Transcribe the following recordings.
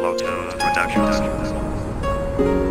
Platoon Productions.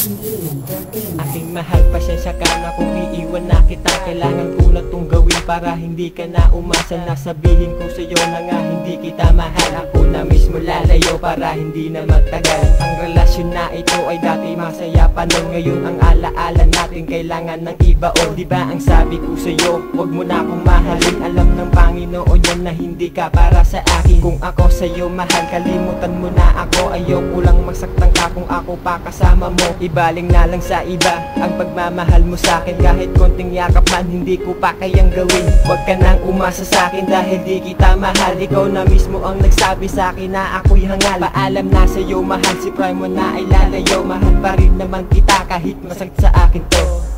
Aking mahal, pasensya ka na kung iiwan na kita. Kailangan ko na tong gawin para hindi ka na umasa. Nasabihin ko sa'yo na nga hindi kita mahal. Ako na mismo lalayo para hindi na magtagal. Ang relasyon na ito ay dati masaya pa nun. Ngayon ang alaala natin kailangan ng iba. O di ba ang sabi ko sa'yo, wag mo na akong mahalin. Alam ng Panginoon yan na hindi ka para sa akin. Kung ako sa'yo mahal, kalimutan mo na ako. Ayoko lang magsaktan ka kung ako pa kasama mo. Ibaling na lang sa iba ang pagmamahal mo sa akin Kahit konting yakap man hindi ko pa kayang gawin. Huwag ka nang umasa sa akin dahil di kita mahal. Ikaw na mismo ang nagsabi sa akin na ako'y hangal. Paalam na sa'yo mahal. Si Prime mo na ay lalayo. Mahal pa rin naman kita kahit masakit sa akin to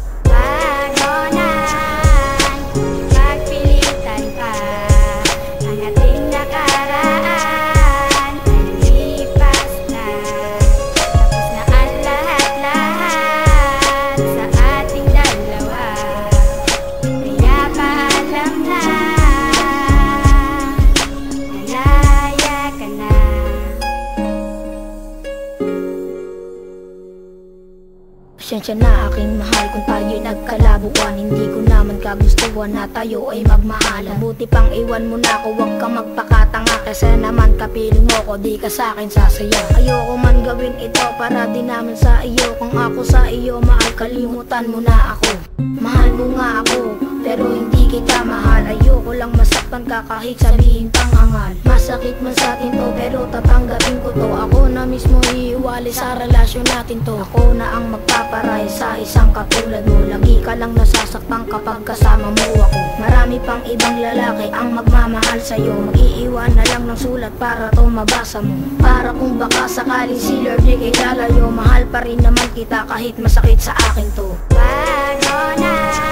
Pasensya na aking mahal. Kung tayo'y nagkalabuan Hindi ko naman kagustuhan na tayo ay magmahalan Buti pang iwan mo na ako, huwag kang magpakatanga. Kasi naman kapiling mo ko, di ka sa'kin sasaya. Ayoko man gawin ito para di naman sa iyo. Kung ako sa iyo, mahal kalimutan mo na ako. Mahal mo nga ako, pero hindi kita mahal. Ayoko lang masaktan ka kahit sabihin pang angal. Masakit man sa atin to, pero tatanggapin ko to. Ako na mismo iiwali sa relasyon natin to. Ako na ang magpaparay sa isang katulad mo. Lagi ka lang nasasaktan kapag kasama mo ako. Marami pang ibang lalaki ang magmamahal sa'yo. Mag-iiwan na lang ng sulat para to mabasa mo. Para kung baka sakaling si Lord di kay lalayo Mahal pa rin naman kita kahit masakit sa akin to. Panonan, magpilitan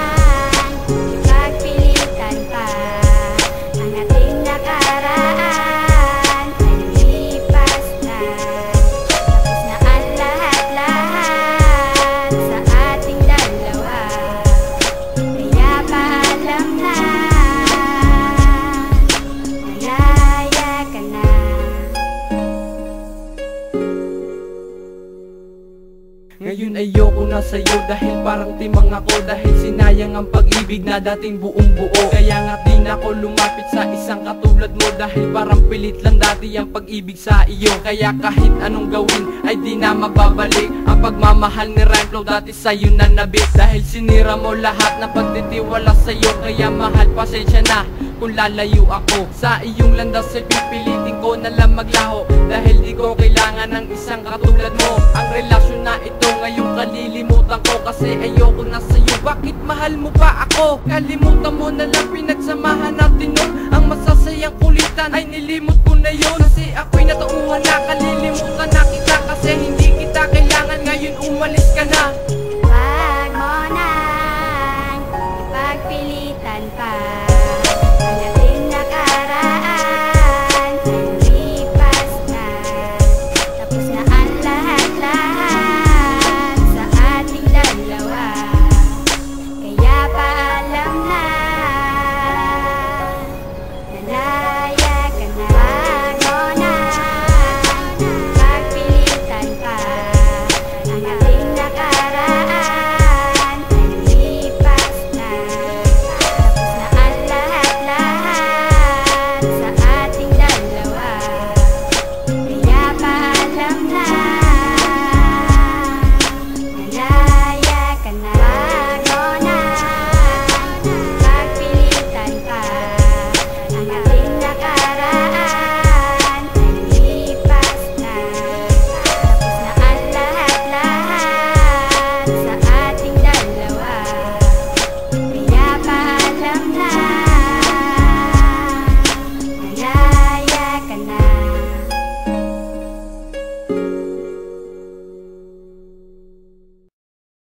na sa'yo dahil parang timang ako Dahil sinayang ang pag-ibig na dating buong buo. Kaya nga din ako lumapit sa isang katulad mo Dahil parang pilit lang dati ang pag-ibig sa iyo. Kaya kahit anong gawin ay di na mababalik. Ang pagmamahal ni Rhyme dati sa'yo na nabit. Dahil sinira mo lahat na pagtitiwala sa'yo Kaya mahal pasensya na kung lalayo ako. Sa iyong landas ay pipilitin ko na lang maglaho Dahil di ko kailangan ng isang katulad mo. Ang relasyon na ito ngayon kalilimutan Nakalimutan ko kasi ayoko na sa'yo Bakit mahal mo pa ako? Kalimutan mo na lang pinagsamahan natin nun Ang masasayang kulitan ay nilimot ko na yun. Kasi ako'y natauhan na kalilimutan na kita. Kasi hindi kita kailangan ngayon umalis ka na.